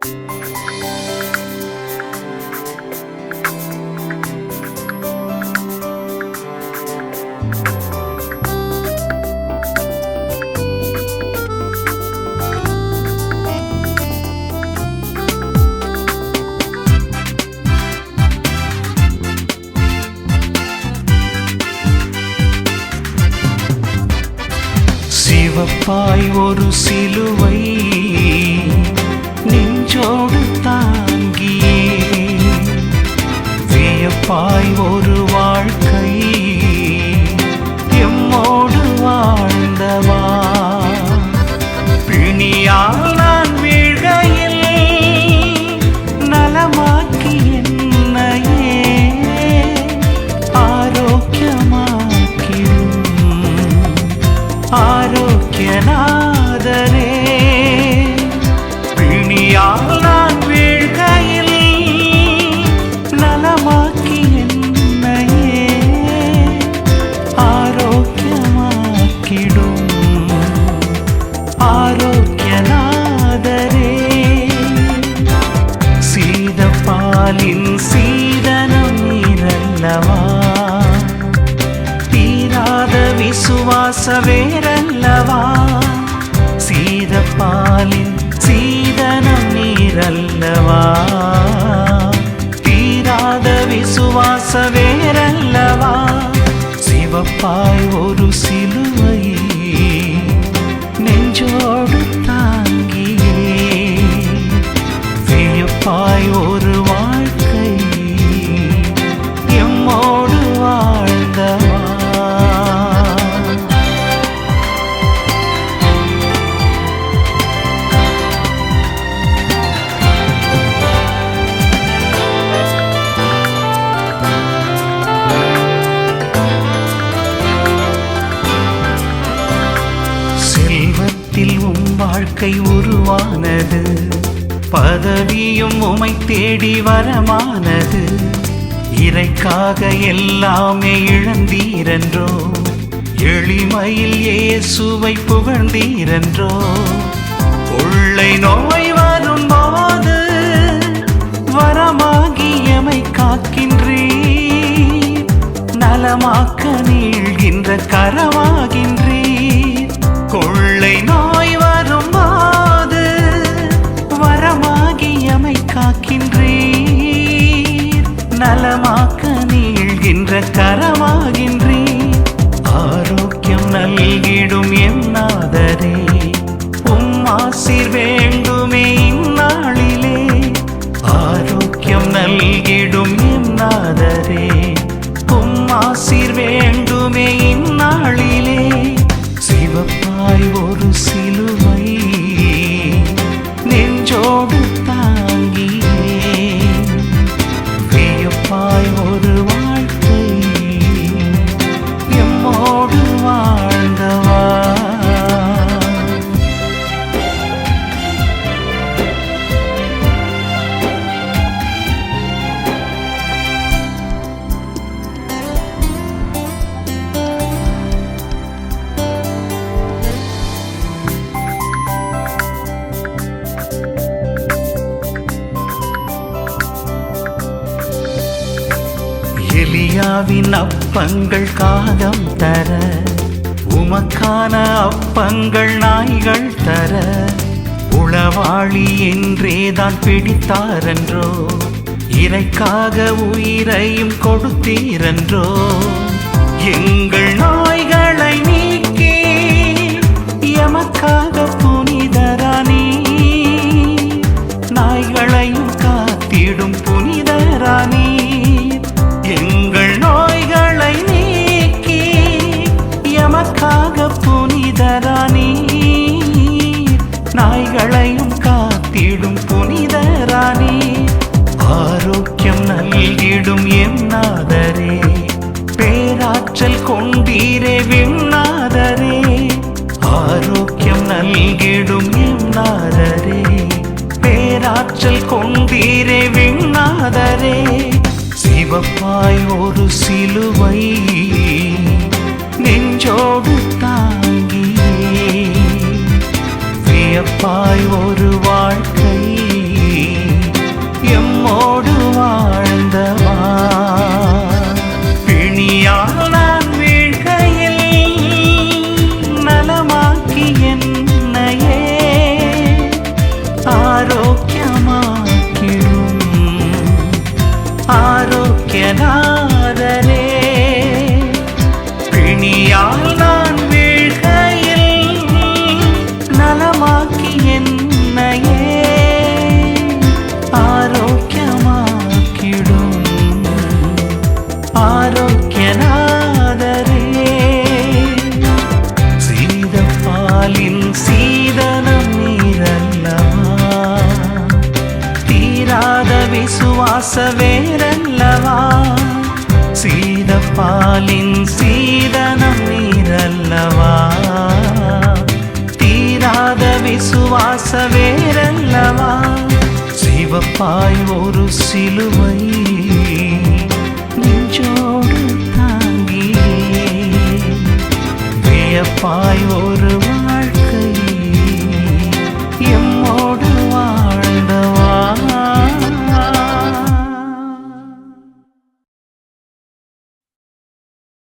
சிவப்பாய் ஒரு சிலுவை நெஞ்சோடு தாங்கி வியப்பாய் ஒரு வாழ்க்கை. தீராத விசுவாச வேரல்லவா சீத பாலின் சீதனம் நீரல்லவா? தீராத விசுவாச வேரல்லவா சிவப்பாய் ஒரு சிலுவை செல்வத்தில் உம் வாழ்க்கை உருவானது. பதவியும் உமை தேடி வரமானது. இறைக்காக எல்லாமே இழந்தீரென்றோ? எளிமையில் இயேசுவை புகழ்ந்தீரென்றோ? கொள்ளை நோய் வரும் போது வரமாகியமை காக்கின்றீ நலமாக்க நீள்கின்ற கரமாகின்ற கொள்ளை நோய் வரும்போது வரமாகி அமை காக்கின்றீர். நலமாக்க நீழ்கின்ற கரமாகின்றீர். ஆரோக்கியம் நல்கிடும் என்னாதரே உம் ஆசீர் வேண்டுமே இந்நாளிலே. ஆரோக்கியம் நல்கிடும் என்னாதரே உம் ஆசீர் வேண்டுமே இந்நாளிலே. சிவப்பாய் ஒரு சிலுவை. நெஞ்சோடு எலியாவின் அப்பங்கள் காகம் தர உமக்கான அப்பங்கள் நாய்கள் தர உளவாளி என்றேதான் பிடித்தாரென்றோ இறைக்காக உயிரையும் கொடுத்தீரென்றோ எங்கள் நான் புனிதரானி நாய்களையும் காத்திடும் புனிதரானி ஆரோக்கியம் நல்கிடும் என்னாதரே பேராற்றல் கொண்டீரே விண்ணாதரே ஆரோக்கியம் நல்கிடும் என்னாதரே பேராற்றல் கொண்டீரே விண்ணாதரே சிவப்பாய் ஒரு சிலுவை வியப்பாய் ஒரு வாழ்க்கை. எம்மோடு வாழ்ந்தவா? பிணியால் நான் வீழ்கையில் நலமாக்கி என்னையே ஆரோக்கியமாக்கிடும் ஆரோக்கியநாதரே. பிணியால் சீதப்பாலின் சீதனம் நீரல்லவா? தீராத விசுவாச வேரல்லவா சிவப்பாய் ஒரு சிலுவை நெஞ்சோடு தாங்கியே. வியப்பாய் ஒருவன்